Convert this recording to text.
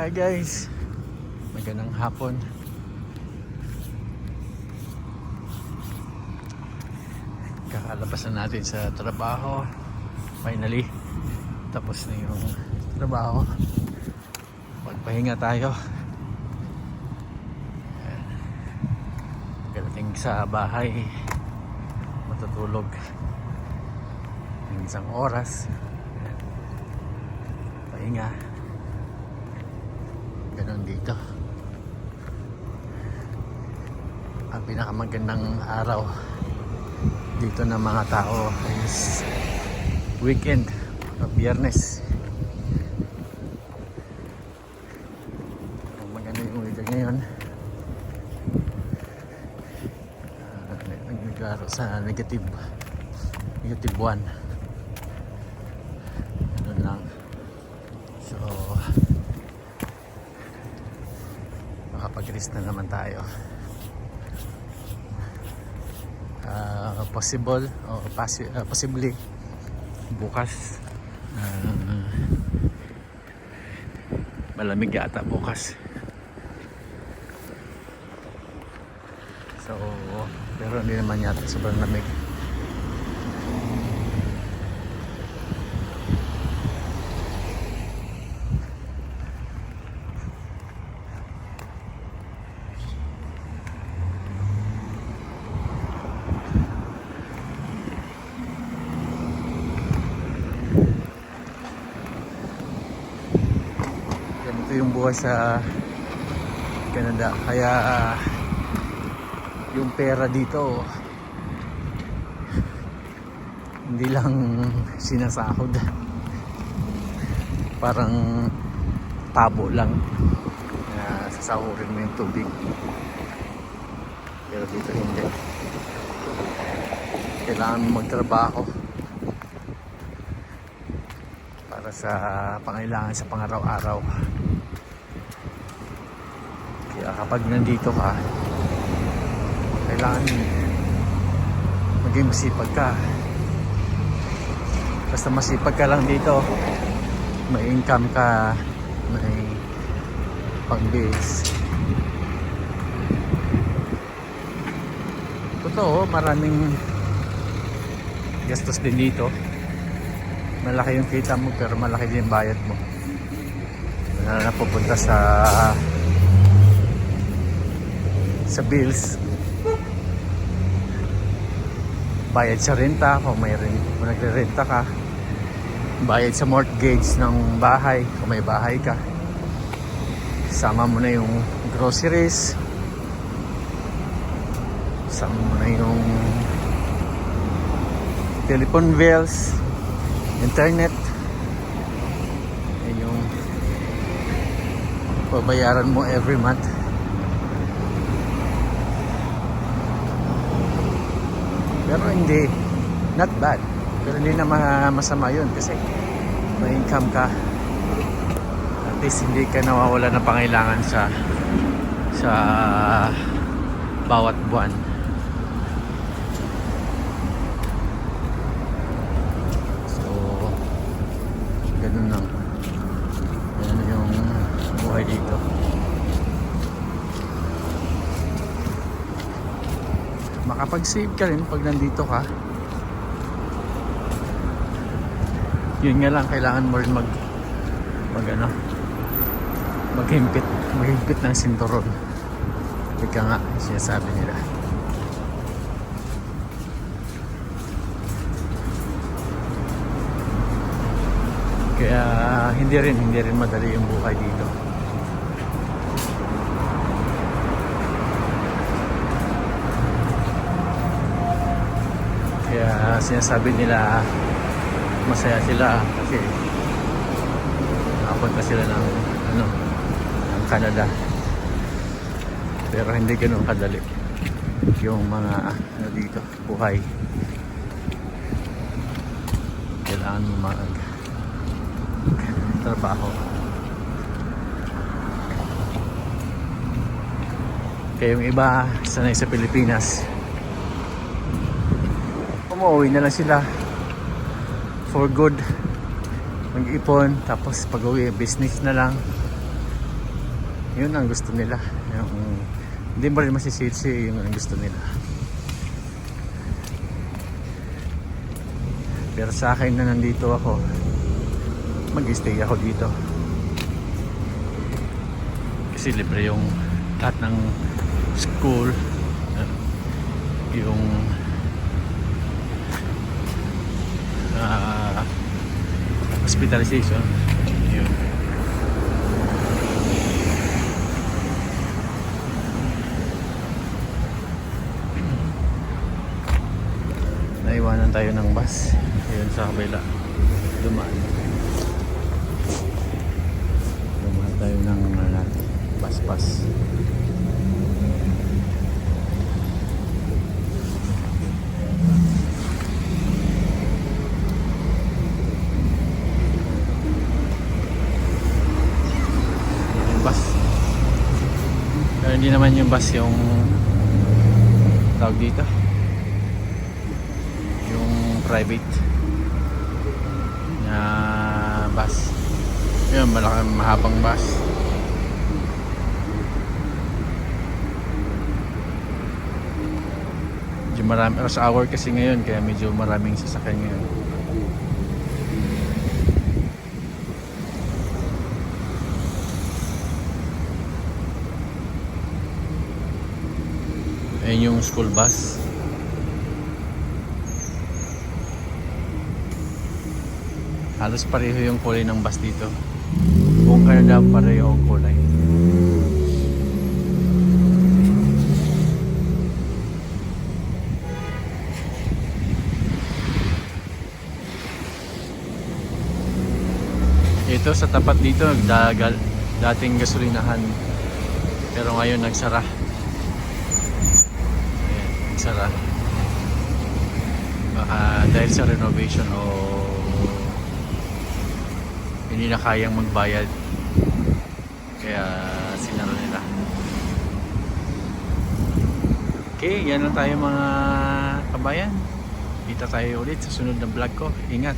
Hi guys, magandang hapon. Kakalabas na natin sa trabaho. Finally, tapos na yung trabaho. Magpahinga tayo. Pagdating sa bahay, matutulog. Yung Isang oras. Pahinga. Dito. Ang pinakamagandang araw dito ng mga tao is weekend o biyernes. Maganda yung weather ngayon. Uh, naglaro sa negative negative 1 ganun lang so makapag-rest na naman tayo. Ah, possible o possi- ah, possibly bukas. Ah, malamig yata bukas. So pero hindi naman yata sobrang lamig ganito yung buhay sa Canada. Kaya ah, yung pera dito hindi lang sinasahod. Parang tabo lang. Na sasahurin mo yung tubig. Pero dito hindi. Kailangan magtrabaho. Para sa pangailangan sa pangaraw-araw kaya kapag nandito ka kailangan maging masipag ka. Basta masipag ka lang dito may income ka may pang bills totoo maraming gastos din dito. Malaki yung kita mo pero malaki din yung bayad mo. Na napupunta sa sa bills. Bayad sa renta kung may rent, kung nagre-renta ka. Bayad sa mortgage ng bahay kung may bahay ka. Sama mo na yung groceries. Sama mo na yung telephone bills internet. Yun yung babayaran mo every month pero hindi not bad. Pero hindi na ma- masama yun kasi may income ka. At least hindi ka nawawala ng pangailangan sa sa bawat buwan. So ganun lang. Ganun yung buhay dito makapag-save ka rin pag nandito ka. Yun nga lang kailangan mo rin mag mag ano maghimpit maghimpit ng sinturon. Ika nga sinasabi nila. Kaya hindi rin hindi rin madali yung buhay dito kaya sinasabi nila masaya sila. Kasi nakapunta sila ng ano ng Canada. Pero hindi ganun kadali yung mga ano dito buhay. Kailangan mo mag trabaho. Kaya yung iba sanay sa Pilipinas umuwi na lang sila for good mag-ipon tapos pag uwi business na lang Yun ang gusto nila. Yung, hindi mo rin masisisi yung ang gusto nila. Pero sa akin na nandito ako, mag-stay ako dito. Kasi libre yung lahat ng school, yung hospitalization. Yun. Naiwanan tayo ng bus. Ayun sa kabila. Dumaan. Dumaan tayo ng uh, bus bus. Yung bus. Pero bus yung tawag dito? Yung private na bus. Yun malaking mahabang bus. Medyo marami rush hour kasi ngayon kaya medyo maraming sasakyan ngayon ayun yung school bus Halos pareho yung kulay ng bus dito. Buong Canada pareho ang kulay. Ito sa tapat dito, dagal, dating gasolinahan. Pero ngayon nagsara. Nagsara. Baka dahil sa renovation o hindi na kayang magbayad kaya sinaro nila. Okay yan lang tayo mga kabayan. Kita tayo ulit sa sunod na vlog ko. Ingat